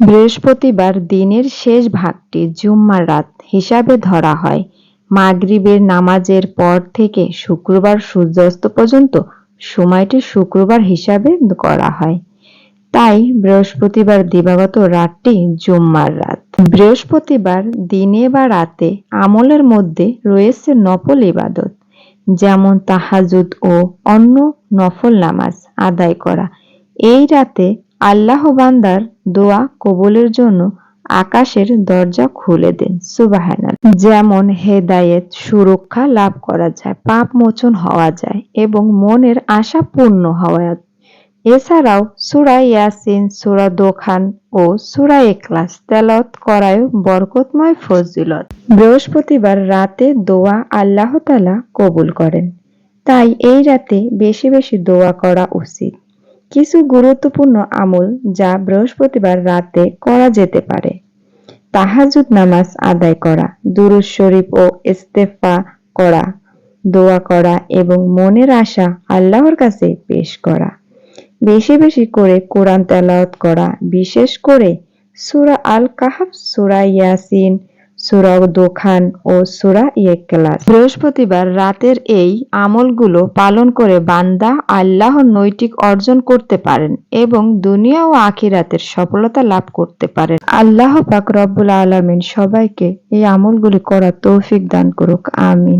বৃহস্পতিবার দিনের শেষ ভাগটি জুম্মার রাত হিসাবে ধরা হয়। মাগরিবের নামাজের পর থেকে শুক্রবার সূর্যাস্ত পর্যন্ত সময়টি শুক্রবার হিসাবে করা হয়। তাই বৃহস্পতিবার দিবাগত রাতটি জুম্মার রাত। বৃহস্পতিবার দিনে বা রাতে আমলের মধ্যে রয়েছে নফল ইবাদত, যেমন তাহাজুদ ও অন্য নফল নামাজ আদায় করা। এই রাতে আল্লাহ বান্দার দোয়া কবুলের জন্য আকাশের দরজা খুলে দেন সুবাহানাল যেমন হেদায়েত, সুরক্ষা লাভ করা যায়, পাপ মোচন হওয়া যায় এবং মনের আশা পূর্ণ হওয়া এছাড়াও সুরা ইয়াসিন, সুরা দোখান ও সুরা এক্লাস তেলত করায় বরকতময় ফজিলত। বৃহস্পতিবার রাতে দোয়া আল্লাহ তালা কবুল করেন। তাই এই রাতে বেশি বেশি দোয়া করা উচিত। কিছু গুরুত্বপূর্ণ আমল যা বৃহস্পতিবার রাতে করা যেতে পারে। তাহাজুদ নামাজ আদায় করা দুরুজ শরীফ ও ইস্তেফা করা, দোয়া করা এবং মনের আশা আল্লাহর কাছে পেশ করা। বেশি বেশি করে কোরআন তেলাওয়াত করা, বিশেষ করে সুরা আল কাহাফ সুরা ইয়াসিন সুরা দোখান ও সুরা ইয়েকেলাস বৃহস্পতিবার রাতের এই আমলগুলো পালন করে বান্দা আল্লাহর নৈতিক অর্জন করতে পারেন এবং দুনিয়া ও আখিরাতের সফলতা লাভ করতে পারেন। আল্লাহ পাক রব্বুল আলমিন সবাইকে এই আমলগুলি করার তৌফিক দান করুক, আমিন।